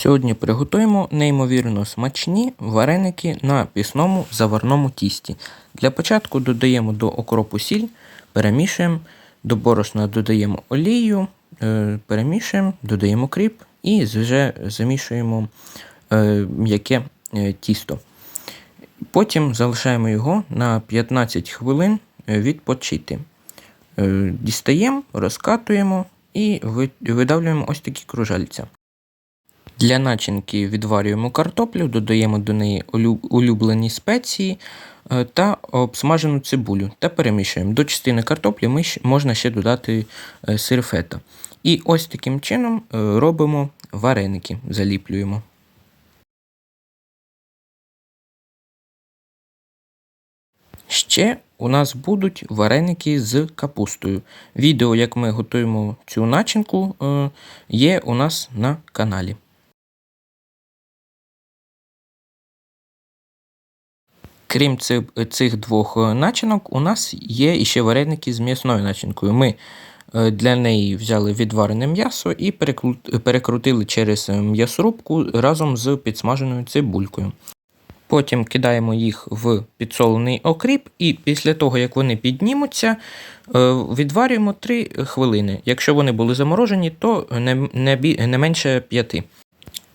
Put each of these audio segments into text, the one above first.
Сьогодні приготуємо неймовірно смачні вареники на пісному заварному тісті. Для початку додаємо до окропу сіль, перемішуємо, до борошна додаємо олію, е, перемішуємо, додаємо кріп і вже замішуємо е, м'яке е, тісто. Потім залишаємо його на 15 хвилин відпочити. Дістаємо, розкатуємо і видавлюємо ось такі кружальця. Для начинки відварюємо картоплю, додаємо до неї улюблені спеції е, та обсмажену цибулю та перемішуємо. До частини картоплі можна ще додати е, сир фета. І ось таким чином е, робимо вареники, заліплюємо. Ще у нас будуть вареники з капустою. Відео, як ми готуємо цю начинку, є у нас на каналі. Крім цих, двох е, начинок, у нас є іще вареники з м'ясною начинкою. Ми е, для неї взяли відварене м'ясо і перекрутили через е, м'ясорубку разом з підсмаженою цибулькою. Потім кидаємо їх в підсолений окріп, і після того, як вони піднімуться, відварюємо 3 хвилини. Якщо вони були заморожені, то не, не, не менше 5.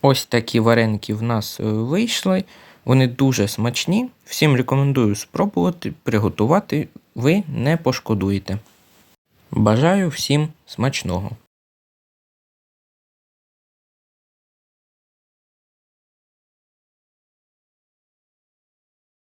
Ось такі вареники в нас вийшли. Вони дуже смачні. Всім рекомендую спробувати, приготувати. Ви не пошкодуєте. Бажаю всім смачного!